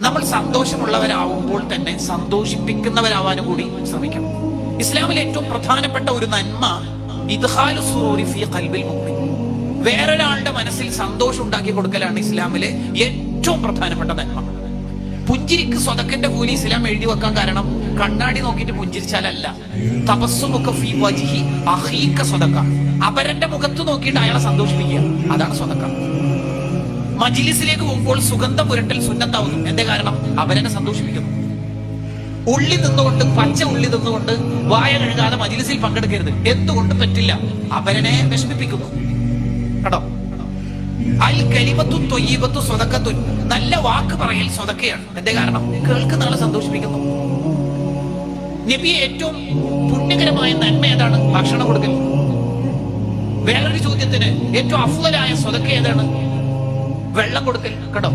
നമ്മൾ സന്തോഷമുള്ളവരാവുമ്പോൾ തന്നെ സന്തോഷിപ്പിക്കുന്നവരാവാനും കൂടി ശ്രമിക്കണം. ഇസ്ലാമിലെ ഏറ്റവും പ്രധാനപ്പെട്ട ഒരു നന്മ വേറൊരാളുടെ മനസ്സിൽ സന്തോഷം ഉണ്ടാക്കി കൊടുക്കലാണ് ഇസ്ലാമിലെ ഏറ്റവും പ്രധാനപ്പെട്ട നന്മ. പുഞ്ചിരിക്ക് സ്വതക്കന്റെ കൂലി ഇസ്ലാം എഴുതി വെക്കാൻ കാരണം കണ്ണാടി നോക്കിയിട്ട് പുഞ്ചിരിച്ചാലല്ല. തപസ്സുമൊക്കെ ഫീ വജിഹി അപരന്റെ മുഖത്ത് നോക്കിയിട്ട് അയാളെ സന്തോഷിപ്പിക്കുക. അതാണ് സ്വതക്ക. മജിലിസിലേക്ക് പോകുമ്പോൾ സുഗന്ധം പുരട്ടൽ സുന്നത്താവുന്നു. എന്റെ കാരണം? അവരനെ സന്തോഷിപ്പിക്കുന്നു. ഉള്ളി നിന്നുകൊണ്ട് പച്ച ഉള്ളി നിന്നുകൊണ്ട് വായ കഴുകാതെ മജിലിസിൽ പങ്കെടുക്കരുത്. എന്തുകൊണ്ട് പറ്റില്ല? അവരനെ വിഷമിപ്പിക്കുന്നു. കേട്ടോ? അൽ കലിമത്തു തൊയ്യബത്തു സ്വതക്കത്തു നല്ല വാക്ക് പറയൽ സ്വതക്കയാണ്. എന്റെ കാരണം? കേൾക്കുന്ന ആളെ സന്തോഷിപ്പിക്കുന്നു. നബി ഏറ്റവും പുണ്യകരമായ നന്മ ഏതാണ്? ഭക്ഷണം കൊടുക്കൽ. വേറൊരു ചോദ്യത്തിന് ഏറ്റവും അഫ്വലായ സ്വതക്ക ഏതാണ്? വെള്ളം കൊടുക്കൽ. കേട്ടോ?